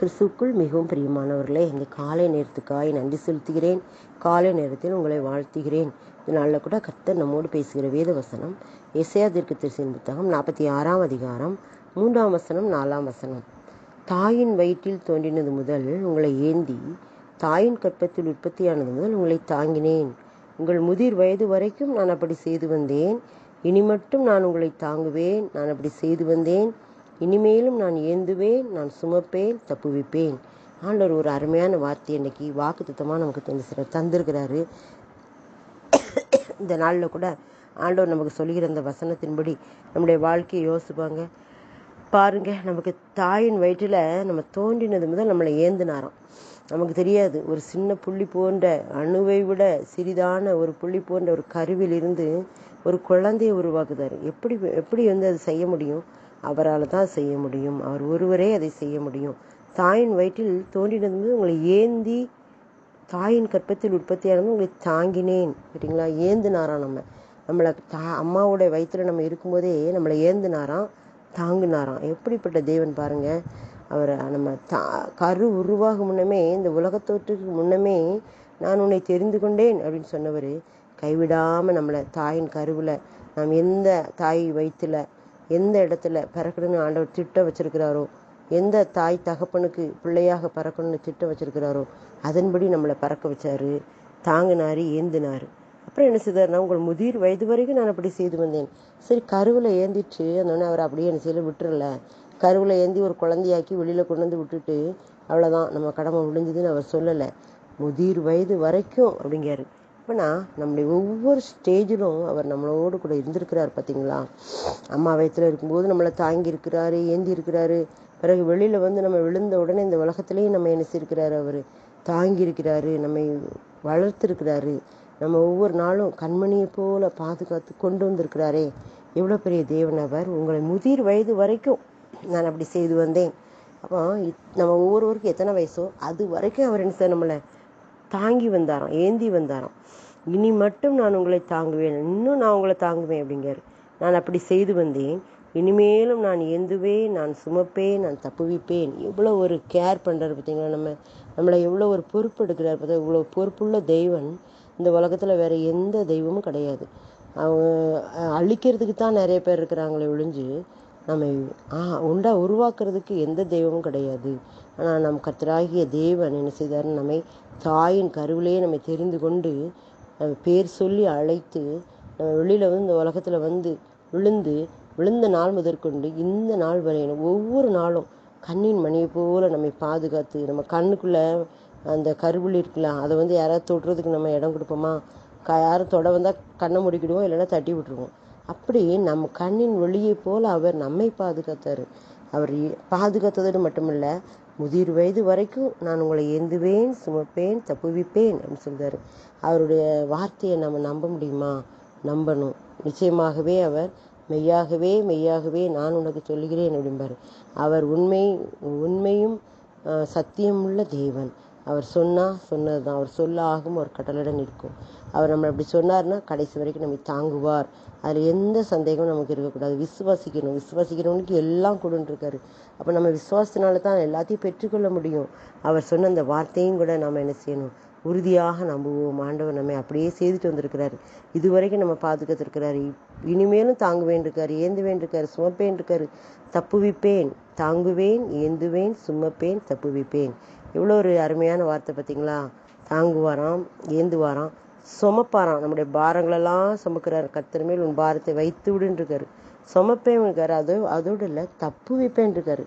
கிறிஸ்துக்குள் மிகவும் பிரியமானவர்களே இந்த காலை நேரத்துக்காய் நன்றி செலுத்துகிறேன். காலை நேரத்தில் உங்களை வாழ்த்துகிறேன். இந்த நாளில் கூட கர்த்தர் நம்மோடு பேசுகிற வேத வசனம் எசையா தீர்க்கதரிசியின் புத்தகம் நாற்பத்தி ஆறாம் அதிகாரம் மூன்றாம் வசனம் நாலாம் வசனம். தாயின் வயிற்றில் தோன்றினது முதல் உங்களை ஏந்தி தாயின் கற்பத்தில் உற்பத்தியானது முதல் உங்களை தாங்கினேன். உங்கள் முதிர் வயது வரைக்கும் நான் அப்படி செய்து வந்தேன். இனி மட்டும் நான் உங்களை தாங்குவேன். நான் அப்படி செய்து வந்தேன். இனிமேலும் நான் ஏந்துவேன் நான் சுமப்பேன் தப்புவிப்பேன். ஆண்டவர் ஒரு அருமையான வார்த்தை இன்னைக்கு வாக்கு தத்தமாக நமக்கு தந்து தந்திருக்கிறாரு. இந்த நாளில் கூட ஆண்டவர் நமக்கு சொல்லுகிற அந்த வசனத்தின்படி நம்முடைய வாழ்க்கையை யோசிப்பாங்க. பாருங்க நமக்கு தாயின் வயிற்றில் நம்ம தோன்றினது முதல் நம்மளை ஏந்தினாராம். நமக்கு தெரியாது ஒரு சின்ன புள்ளி போன்ற அணுவை விட சிறிதான ஒரு புள்ளி போன்ற ஒரு கருவில் இருந்து ஒரு குழந்தையை உருவாக்குதாரு. எப்படி எப்படி வந்து அது செய்ய முடியும்? அவரால் தான் செய்ய முடியும். அவர் ஒருவரே அதை செய்ய முடியும். தாயின் வயிற்றில் தோன்றினது உங்களை ஏந்தி தாயின் கற்பத்தில் உற்பத்தியானது உங்களை தாங்கினேன். சரிங்களா ஏந்துனாராம் நம்ம. நம்மளை தா அம்மாவோட வயிற்றில் நம்ம இருக்கும்போதே நம்மளை ஏந்துனாராம் தாங்குனாராம். எப்படிப்பட்ட தேவன் பாருங்கள் அவர் நம்ம தா கரு உருவாகும் முன்னமே இந்த உலகத்தோற்றுக்கு முன்னமே நான் உன்னை தெரிந்து கொண்டேன் அப்படின்னு சொன்னவர் கைவிடாமல் நம்மளை தாயின் கருவில் நாம் எந்த தாய் வயிற்றுல எந்த இடத்துல பிறக்கணும்னு ஆண்டவர் திட்டம் வச்சிருக்கிறாரோ எந்த தாய் தகப்பனுக்கு பிள்ளையாக பறக்கணும்னு திட்டம் வச்சிருக்கிறாரோ அதன்படி நம்மளை பறக்க வச்சாரு. தாங்கினார் ஏந்தினார். அப்புறம் என்ன செய்தாருன்னா உங்கள் முதிர் வயது வரைக்கும் நான் அப்படி செய்து வந்தேன். சரி கருவில் ஏந்திட்டு அந்த அவர் அப்படியே என்ன செய்யல விட்டுறல. கருவில் ஏந்தி ஒரு குழந்தையாக்கி வெளியில் கொண்டு வந்து விட்டுட்டு அவ்வளோதான் நம்ம கடமை முடிஞ்சதுன்னு அவர் சொல்லலை. முதிர் வயது வரைக்கும் அப்படிங்கிறாரு. அப்போனா நம்முடைய ஒவ்வொரு ஸ்டேஜிலும் அவர் நம்மளோடு கூட இருந்திருக்கிறார் பார்த்தீங்களா அம்மா வயத்தில் இருக்கும்போது நம்மளை தாங்கி இருக்கிறாரு ஏந்தி இருக்கிறாரு. பிறகு வெளியில் வந்து நம்ம விழுந்த உடனே இந்த உலகத்திலேயே நம்ம என்ன அவர்? தாங்கி இருக்கிறாரு நம்மை வளர்த்துருக்கிறாரு. நம்ம ஒவ்வொரு நாளும் கண்மணியை போல பாதுகாத்து கொண்டு வந்திருக்கிறாரே. எவ்வளோ பெரிய தேவன் அவர். உங்களை முதிர் வயது வரைக்கும் நான் அப்படி செய்து வந்தேன். அப்போ இத்- நம்ம ஒவ்வொருவருக்கும் எத்தனை வயசோ அது வரைக்கும் அவர் என்ன செய்ய நம்மளை தாங்கி வந்தாராம் ஏந்தி வந்தாராம். இனி மட்டும் நான் உங்களை தாங்குவேன். இன்னும் நான் உங்களை தாங்குவேன் அப்படிங்கிறார். நான் அப்படி செய்து வந்தேன். இனிமேலும் நான் ஏந்துவேன் நான் சுமப்பேன் நான் தப்புவிப்பேன். எவ்வளோ ஒரு கேர் பண்ணுறாரு பார்த்தீங்களா நம்ம நம்மளை எவ்வளோ ஒரு பொறுப்பு எடுக்கிறார் பார்த்தா இவ்வளோ பொறுப்புள்ள தெய்வன் இந்த உலகத்தில் வேறு எந்த தெய்வமும் கிடையாது. அவங்க அழிக்கிறதுக்கு தான் நிறைய பேர் இருக்கிறாங்களே ஒழிஞ்சு நம்ம ஆ உண்டா உருவாக்குறதுக்கு எந்த தெய்வமும் கிடையாது. ஆனால் நம் கர்த்தராகிய தேவன் என்ன செய்தார்? நம்மை தாயின் கருவிலேயே நம்மை தெரிந்து கொண்டு நம்ம பேர் சொல்லி அழைத்து நம்ம வெளியில் வந்து இந்த உலகத்தில் வந்து விழுந்து விழுந்த நாள் முதற்கொண்டு இந்த நாள் வரையிலும் ஒவ்வொரு நாளும் கண்ணின் மணியை போல் நம்மை பாதுகாத்து நம்ம கண்ணுக்குள்ளே அந்த கருவில் இருக்கலாம் அதை வந்து யாராவது தொடுறதுக்கு நம்ம இடம் கொடுப்போமா? க யாரும் தொட வந்தால் கண்ணை முடிக்கிடுவோம் இல்லைன்னா தட்டி விட்டுருவோம். அப்படி நம்ம கண்ணின் வெளியை போல் அவர் நம்மை பாதுகாத்தார். அவர் பாதுகாத்ததோடு மட்டுமல்ல முதிர் வயது வரைக்கும் நான் உங்களை ஏந்துவேன் சுமப்பேன் தப்புவிப்பேன் அப்படின்னு சொல்கிறார் அவருடைய வார்த்தையை நம்ம நம்ப முடியுமா? நம்பணும். நிச்சயமாகவே அவர் மெய்யாகவே மெய்யாகவே நான் உனக்கு சொல்லுகிறேன் அப்படிம்பார். அவர் உண்மை உண்மையும் சத்தியமுள்ள தேவன். அவர் சொன்னா சொன்னது தான் அவர் சொல்ல ஆகும் ஒரு கட்டளையுடன் நிற்கும். அவர் நம்ம அப்படி சொன்னார்னா கடைசி வரைக்கும் நம்மை தாங்குவார். அதில் எந்த சந்தேகமும் நமக்கு இருக்கக்கூடாது. விசுவாசிக்கணும். விசுவாசிக்கிறவனுக்கு எல்லாம் கொடுன்ட்ருக்காரு அப்போ நம்ம விசுவாசத்தினால தான் எல்லாத்தையும் பெற்றுக்கொள்ள முடியும். அவர் சொன்ன அந்த வார்த்தையும் கூட நாம் என்ன செய்யணும்? உறுதியாக நம்புவோம். ஆண்டவர் நம்மை அப்படியே செய்துட்டு வந்திருக்கிறாரு. இதுவரைக்கும் நம்ம பாதுகாத்திருக்கிறாரு. இனிமேலும் தாங்குவேன் இருக்காரு ஏந்துவேன் இருக்காரு சுமப்பேன் இருக்காரு தப்புவிப்பேன். தாங்குவேன். ஏந்துவேன். சுமப்பேன். தப்புவிப்பேன். எவ்வளோ ஒரு அருமையான வார்த்தை பார்த்தீங்களா? தாங்குவாராம் ஏந்துவாராம் சுமப்பாராம். நம்முடைய பாரங்களெல்லாம் சுமக்கிறார். கர்த்தர் மேல் உன் பாரத்தை வைத்து விடுன்றிருக்காரு. சுமப்பேன் இருக்காரு அதோ அதோடு இல்லை தப்பு வைப்பேன் இருக்காரு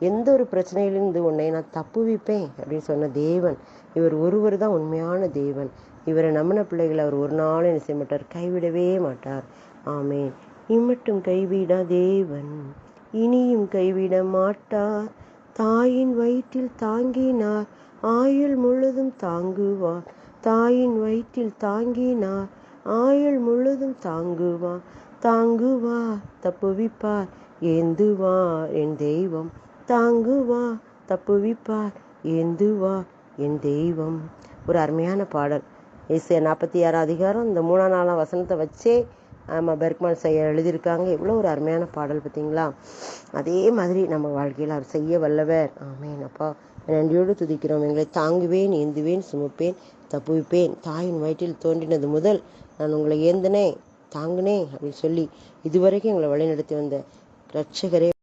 எந்த ஒரு பிரச்சனையிலிருந்து உன்னை நான் தப்பு வைப்பேன் அப்படின்னு சொன்ன தேவன். இவர் ஒருவர் தான் உண்மையான தேவன். இவரை நம்பின பிள்ளைகளை அவர் ஒரு நாளும் என்ன செய்ய மாட்டார்? கைவிடவே மாட்டார். ஆமேன். இம்மட்டும் கைவிடா தேவன். இனியும் கைவிட மாட்டார். தாயின் வயிற்றில் தாங்கினார் ஆயுள் முழுதும் தாங்குவார். தாயின் வயிற்றில் தாங்கினார் ஆயுள் முழுதும் தாங்குவார். தாங்குவார் தப்புவிப்பார் ஏந்துவார் என் தெய்வம். தாங்குவார் தப்புவிப்பார் ஏந்துவார் என் தெய்வம். ஒரு அருமையான பாடல். இசை நாற்பத்தி ஆறாம் அதிகாரம் இந்த மூணாம் நாலாம் வசனத்தை வச்சே ஆமாம் பெர்க்மான் செய்ய எழுதியிருக்காங்க. எவ்வளோ ஒரு அருமையான பாடல் பார்த்தீங்களா? அதே மாதிரி நம்ம வாழ்க்கையில் அவர் செய்ய வல்லவர். ஆமேன். அப்பா நன்றியோடு துதிக்கிறோம். எங்களை தாங்குவேன் ஏந்துவேன் சுமப்பேன் தப்புவிப்பேன். தாயின் வயிற்றில் தோன்றினது முதல் நான் உங்களை ஏந்தினேன் தாங்கினேன் அப்படின்னு சொல்லி இதுவரைக்கும் எங்களை வழிநடத்தி வந்த ரட்சகரே